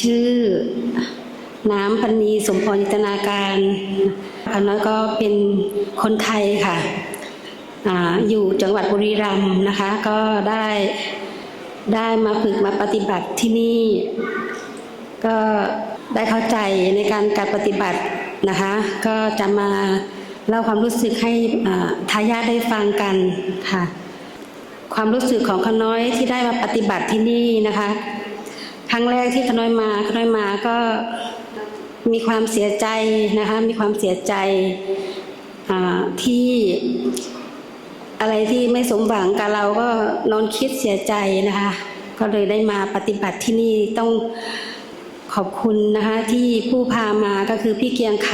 ชื่อน้ำพันนีสมพรจิตนาการค่ะแล้วก็เป็นคนไทยค่ะออยู่จังหวัดบุรีรัมย์นะคะ ก็ได้ได้มาฝึกมาปฏิบัติที่นี่ ก็ได้เข้าใจในการการปฏิบัตินะคะ ก็จะมาเล่าความรู้สึกให้ทายาทได้ฟังกันค่ะ ความรู้สึกของขน้อยที่ได้มาปฏิบัติที่นี่นะคะ ครั้งแรกที่ขน้อยมาขน้อยมาก็มีความเสียใจนะคะมีความเสียใจที่อะไรที่ไม่สมหวังกับเราก็นอนคิดเสียใจนะคะ ก็เลยได้มาปฏิบัติที่นี่ต้องขอบคุณนะคะที่ผู้พามาก็คือพี่เกียงค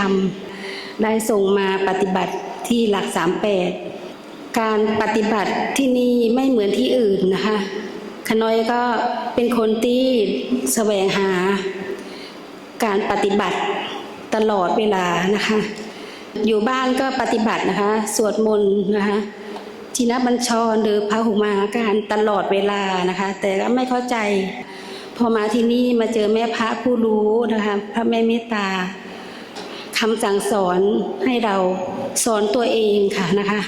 ำได้ส่งมาปฏิบัติที่หลักสามแปดการปฏิบัติที่นี่ไม่เหมือนที่อื่นนะคะ ขน้อยก็เป็นคนที่แสวงหาการปฏิบัติตลอดเวลานะคะ อยู่บ้านก็ปฏิบัตินะคะ สวดมนต์นะคะชินบัญชรหรือพระหุมาการตลอดเวลานะคะ แต่ก็ไม่เข้าใจ พอมาที่นี่มาเจอแม่พระผู้รู้นะคะ พระแม่เมตตาคำสั่งสอนให้เราสอนตัวเองค่ะนะคะ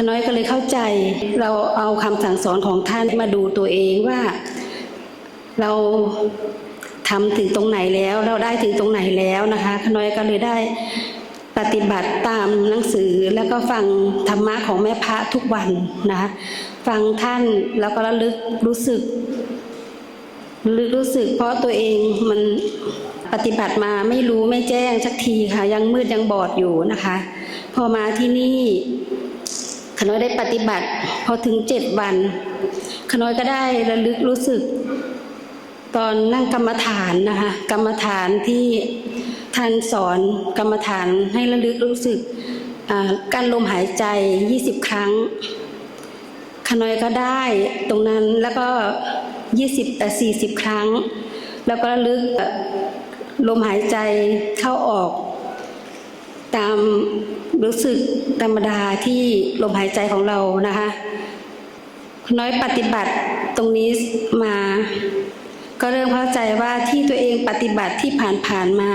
ขน้อยก็เลยเข้าใจ เราเอาคำสั่งสอนของท่านมาดูตัวเองว่า เราทำถึงตรงไหนแล้ว เราได้ถึงตรงไหนแล้วนะคะขน้อยก็เลยได้ปฏิบัติตามหนังสือแล้วก็ฟังธรรมะของแม่พระทุกวันนะคะฟังท่านแล้วก็ระลึกรู้สึกรู้รู้สึกเพราะตัวเองมันปฏิบัติมาไม่รู้ไม่แจ้งสักทีค่ะ ยังมืดยังบอดอยู่นะคะ พอมาที่นี่ ขน้อยได้ปฏิบัติ พอถึงเจ็ดวัน ขน้อยก็ได้ระลึกรู้สึก ตอนนั่งกรรมฐานนะคะกรรมฐานที่ท่านสอนกรรมฐานให้ระลึกรู้สึกาการลมหายใจ 20 ครั้ง ขน้อยก็ได้ตรงนั้นแล้วก็ 20แต่40 ครั้ง แล้วก็ระลึกลมหายใจเข้าออก ตาม รู้สึกธรรมดาที่ลมหายใจของเรานะคะน้อยปฏิบัติตรงนี้มา ก็เริ่มเข้าใจว่าที่ตัวเองปฏิบัติที่ผ่านๆมา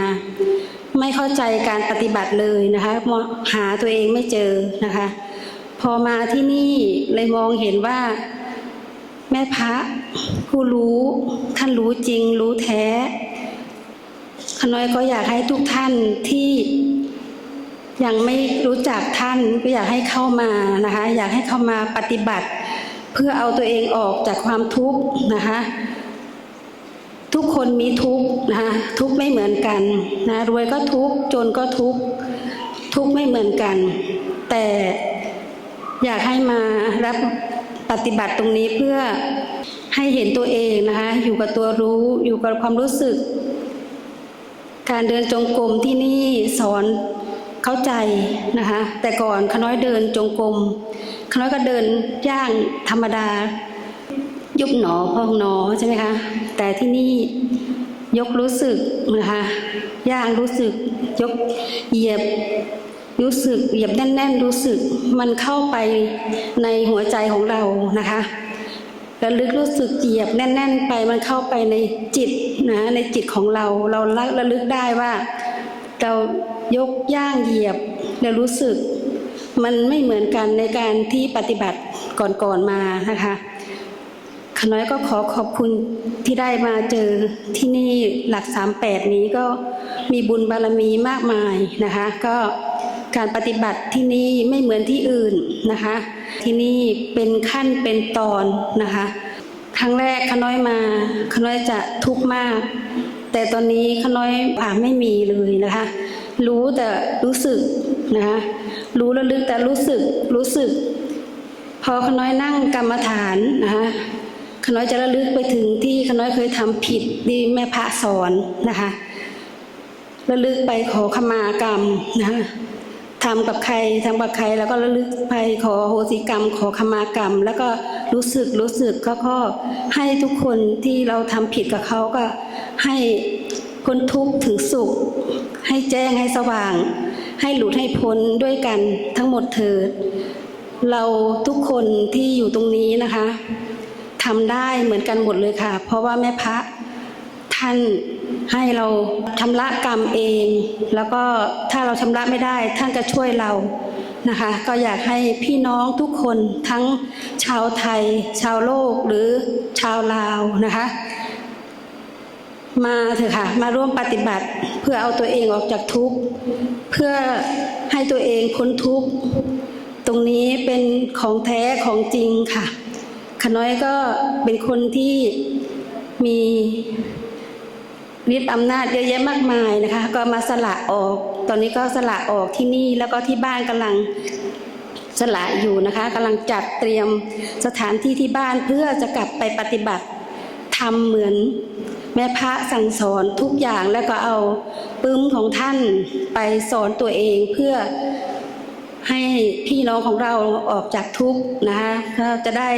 ไม่เข้าใจการปฏิบัติเลยนะคะหาตัวเองไม่เจอนะคะ พอมาที่นี่เลยมองเห็นว่า แม่พระผู้รู้ท่านรู้จริงรู้แท้ขน้อยก็อยากให้ทุกท่านที่ ยังไม่รู้จักท่านก็อยากให้เข้ามานะคะ อยากให้เข้ามาปฏิบัติ เพื่อเอาตัวเองออกจากความทุกข์นะคะ ทุกคนมีทุกข์นะคะทุกข์ไม่เหมือนกันนะรวยก็ทุกข์จนก็ทุกข์ทุกข์ไม่เหมือนกัน แต่อยากให้มารับปฏิบัติตรงนี้เพื่อให้เห็นตัวเองนะคะ อยู่กับตัวรู้อยู่กับความรู้สึก การเดินจงกรมที่นี่สอน เข้าใจนะคะ แต่ก่อนขน้อยเดินจงกรมขน้อยก็เดินย่างธรรมดา ยุบหนอพองหนอใช่ไหมคะ แต่ที่นี่ยกรู้สึกนะคะย่างรู้สึกยกเหยียบรู้สึกเหยียบแน่น ๆ รู้สึกมันเข้าไปในหัวใจของเรานะคะระลึกรู้สึกเหยียบแน่น ๆ ไปมันเข้าไปในจิตนะในจิตของเรา เราระลึกได้ว่า เรายกย่างเหยียบแล้วรู้สึก มันไม่เหมือนกันในการที่ปฏิบัติก่อนๆมานะคะขน้อยก็ขอขอบคุณที่ได้มาเจอที่นี่หลักสามแปดนี้ก็มีบุญบารมีมากมายนะคะ ก็การปฏิบัติที่นี่ไม่เหมือนที่อื่นนะคะ ที่นี่เป็นขั้นเป็นตอนนะคะ ครั้งแรกขน้อยมาขน้อยจะทุกข์มาก แต่ตอนนี้ขน้อยอ่าไม่มีเลยนะคะ รู้แต่รู้สึกนะคะรู้ระลึกแต่รู้สึกรู้สึก พอขน้อยนั่งกรรมฐานนะคะขน้อยจะระลึกไปถึงที่ขน้อยเคยทำผิดที่แม่พระสอนนะคะระลึกไปขอขมากรรมนะคะทำกับใครทำกับใครแล้วก็ระลึกไปขอโหสิกรรม ขอขมากรรม แล้วก็รู้สึกรู้สึกก็ก็ให้ทุกคนที่เราทำผิดกับเขาก็ ให้พ้นทุกข์ถึงสุข ให้แจ้งให้สว่าง ให้หลุดให้พ้นด้วยกันทั้งหมดเถิด เราทุกคนที่อยู่ตรงนี้นะคะทำได้เหมือนกันหมดเลยค่ะ เพราะว่าแม่พระท่านให้เราชำระกรรมเอง แล้วก็ถ้าเราชำระไม่ได้ท่านจะช่วยเรานะคะ ก็อยากให้พี่น้องทุกคนทั้งชาวไทย ชาวโลกหรือชาวลาวนะคะ มาเถอะค่ะ มาร่วมปฏิบัติเพื่อเอาตัวเองออกจากทุกข์ เพื่อให้ตัวเองพ้นทุกข์ ตรงนี้เป็นของแท้ของจริงค่ะขน้อยก็เป็นคนที่มีฤทธิ์อำนาจเยอะแยะมากมายนะคะ ก็มาสละออก ตอนนี้ก็สละออกที่นี่แล้วก็ที่บ้านกำลังสละอยู่นะคะกำลังจัดเตรียมสถานที่ที่บ้านเพื่อจะกลับไปปฏิบัติทำเหมือน แม่พระสั่งสอนทุกอย่างแล้วก็เอาปึ้มของท่านไปสอนตัวเองเพื่อให้พี่น้องของเราออกจากทุกข์นะคะก็จะได้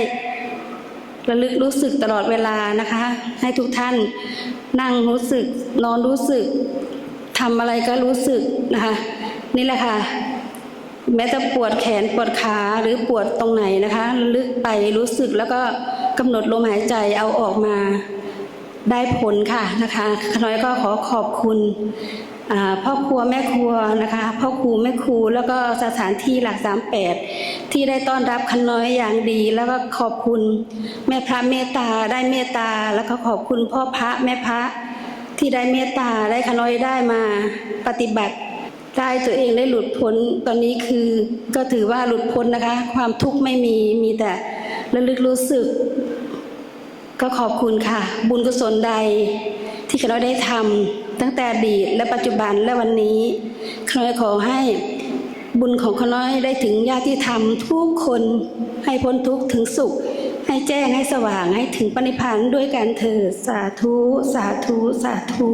ระลึกรู้สึกตลอดเวลานะคะ ให้ทุกท่านนั่งรู้สึกนอนรู้สึกทำอะไรก็รู้สึกนะคะ นี่แหละค่ะแม้จะปวดแขนปวดขาหรือปวดตรงไหนนะคะระลึกไปรู้สึกแล้วก็กำหนดลมหายใจเอาออกมา ได้ผลค่ะนะคะขน้อยก็ขอขอบคุณพ่อครัวแม่ครัวนะคะพ่อครูแม่ครูแล้วก็สถานที่หลักสามแปดที่ได้ต้อนรับขน้อยอย่างดี แล้วก็ขอบคุณแม่พระเมตตาได้เมตตา แล้วก็ขอบคุณพ่อพระแม่พระที่ได้เมตตาได้ขน้อยได้มาปฏิบัติได้ตัวเองได้หลุดพ้นตอนนี้คือก็ถือว่าหลุดพ้นนะคะ ความทุกข์ไม่มีมีแต่ระลึกรู้สึก ก็ขอบคุณค่ะ บุญกุศลใดที่เราได้ทำตั้งแต่อดีตและปัจจุบันและวันนี้ขน้อยขอให้บุญของขน้อยได้ถึงญาติธรรมทุกคนให้พ้นทุกข์ถึงสุข ให้แจ้งให้สว่างให้ถึงปณิพพานด้วยการเถิดสาธุ สาธุ สาธุ